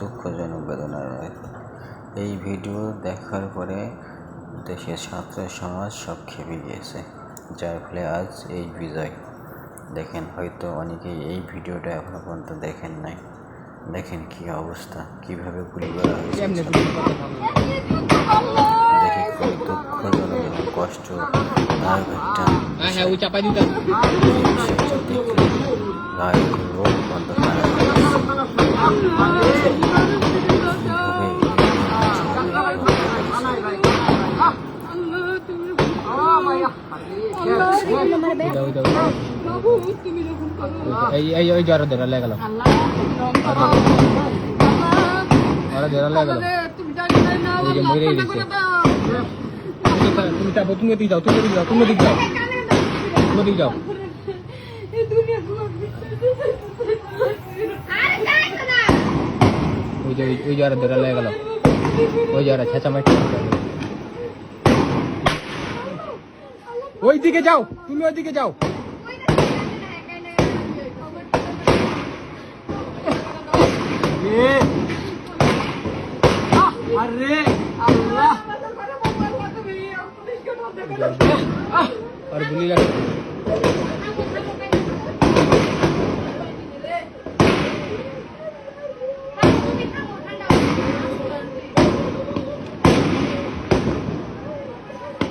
দুঃখজনক বেদনা এই ভিডিও দেখার পরে দেশের ছাত্র সমাজ সব খেপে গিয়েছে, যার ফলে আজ এই বিজয়। দেখেন, হয়তো অনেকেই এই ভিডিওটা এখনও পর্যন্ত দেখেন নাই। দেখেন কি অবস্থা কীভাবে গুলি করা হয়েছে। দেখে দুঃখজনক এবং কষ্ট আর একটা হ্যাঁ হ্যাঁ রোগ বন্ধ করা এই এই ওই জ্বর ধরে লেগে গেল ওরা ধরে লেগে গেল ওই যে মরে গেছে তুমি চাপো তুমি দিক যাও তুমি দিক যাও তুমি দিক যাও তুমি দিক যাও ওই যে ওই জ্বর ধরে লেগে গেল ওই জ্বর ছেঁচা মাইট ওই দিকে যাও তুমি ওই দিকে যাও আরে আল্লাহ। আর গুলি লাগবে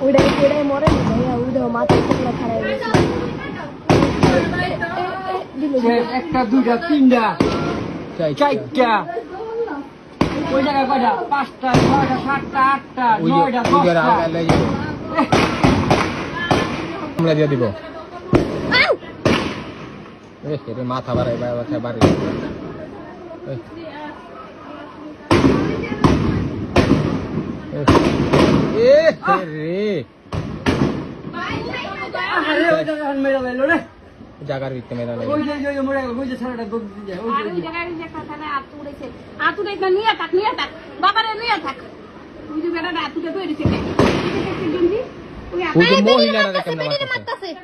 ওইটা ওইটাই মরে না ভাইয়া ওইটা মাথা টুকরা খারাপ একটা দুইটা তিনটা চাই চারটা। ওই জায়গায় কয়টা? পাঁচটা ছয়টা সাতটা আটটা নয়টা দশটা। আমরা দিয়ে দিব। মাথা বাড়াই মাথা বাড়াই এই। এ রে জাগার ভিতরে মেরা লাগে। ওই যে ওই যে মরে গেল ওই যে দিয়ে যায় ওই যে- ওই জায়গায় যে একটা ছেলে হাত উড়েছে। হাত উড়েছে নিয়ে থাক নিয়ে থাক। বাবারে নিয়ে থাক। ওই যে মহিলারা কেমনে মারতাছে।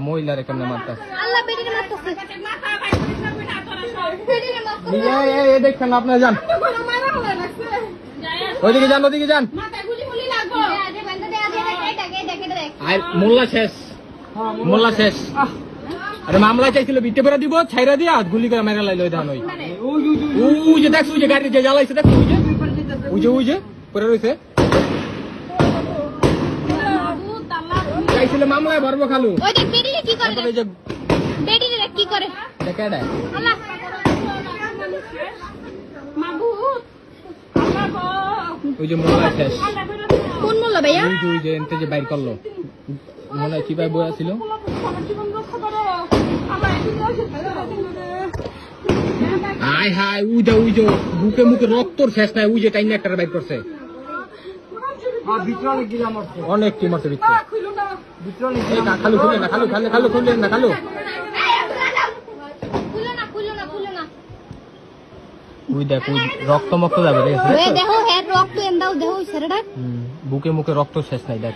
মহিলারা কেমনে মারতাছে। আল্লাহ মারতাছে। মাথা না এই এই আপনারা যান। ওইদিকে যান ওইদিকে যান। মাথায় গুলি গুলি লাগবো আগে বান্দা দে আগে দেখ এই দেখ এই দেখ এটা দেখ আর মোল্লা শেষ। মোল্লা শেষ। আরে মামলা চাইছিল বিটে পেরা দিব ছাইরা দিয়া গুলি করে মেরা লাইলো ধান ওই। ওই যে- দেখছ যে গাড়ি যে জ্বালাইছে দেখছ ওই যে? ওই যে ওই যে পরে রয়েছে চাইছিল মামলায় ভরবো খালু। ওই দেখ বেটিরে কি করে ওই যে বেটিরে কি করে। দেখে এটা। আল্লাহ। মাবুত ওই যে মোল্লা শেষ। কোন মোল্লা ভাইয়া? ওই যে ওই যে এনতে যে বাইর করল। মনে হয় চিপাই বই আছিল হাই হাই ওই যে বুকে মুখে রক্তর শেষ নাই যে টাইম একটা বাইর করছে। হ্যাঁ, অনেক কি মরছে ভিতরে। না খালু খুলে না খালু খালে খালু খালু না খুলো। ওই দেখ ওই রক্ত মক্ত যাবে রে দেখো হের রক্ত এন্দাও দেখো ছেলেটা। বুকে মুখে রক্ত শেষ নাই দেখ।